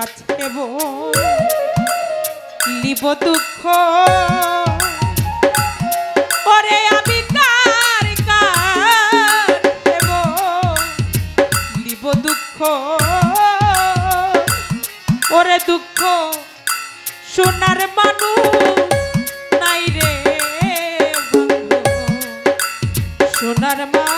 নাচেব লিব দুঃখ। পরে আমি কার লিব দুঃখ। ওরে দুঃখ, সোনার মানুষ নাই রে সোনার মানুষ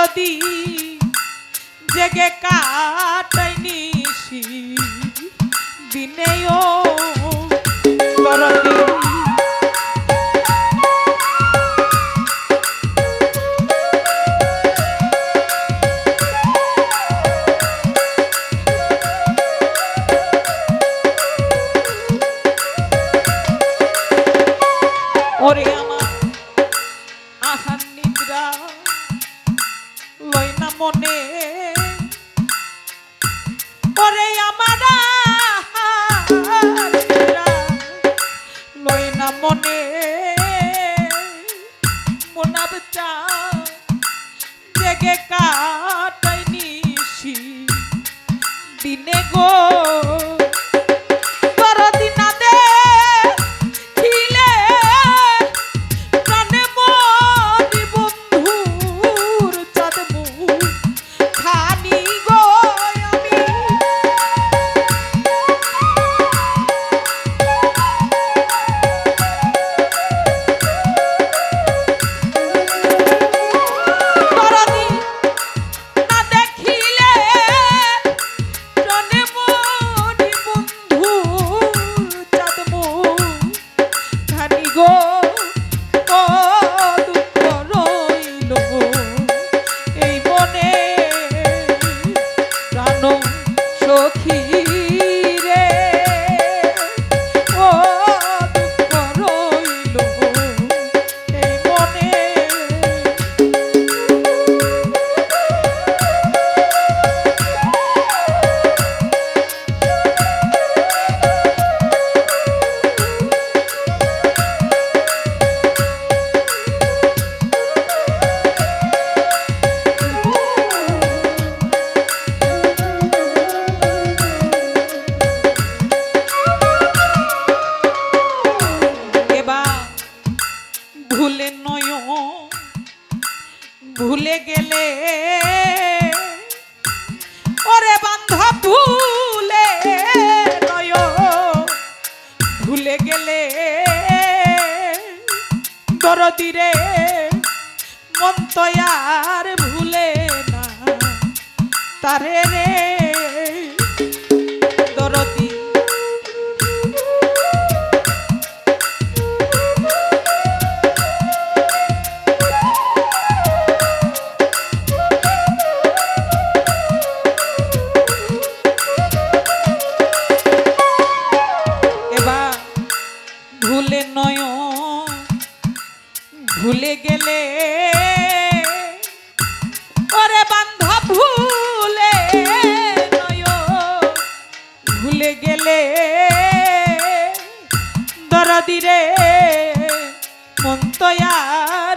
দরদি জেগে মনে। ওরে তারে রে ভুলে ভুলে গেলে ওরে বান্ধব হইলে দরদিরে মন্তয়ার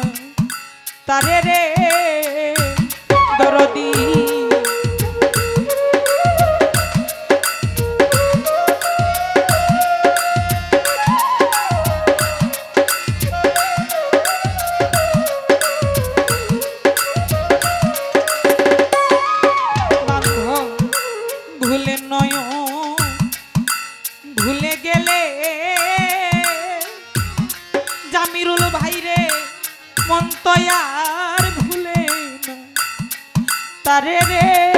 তারে রে দরদি। ভুলে নয় ভুলে গেলে মন তো আর ভুলে না। তারে রে